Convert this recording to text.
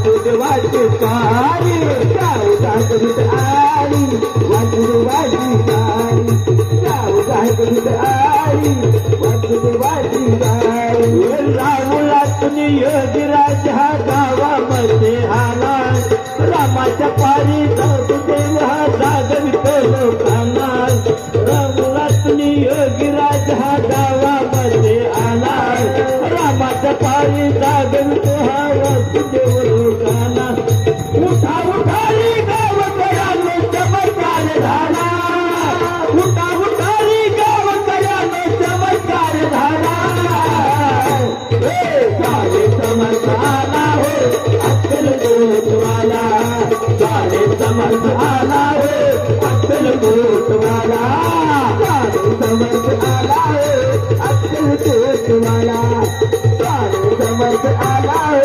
वासुदेवाची कारी जाऊ जाऊ तुम्ही हा गावामध्ये आला रामाच्या पारी वासुदेव हा जागवितो लोकांना रामुला तुम्ही योगीराज हा गावामध्ये आला रामाच्या पारी जागवितो हा आला हो अक्कल गोटवाला सारे समर्थ आला हो अक्कल गोटवाला सारे समर्थ आला हो अक्कल गोटवाला सारे समर्थ आला हो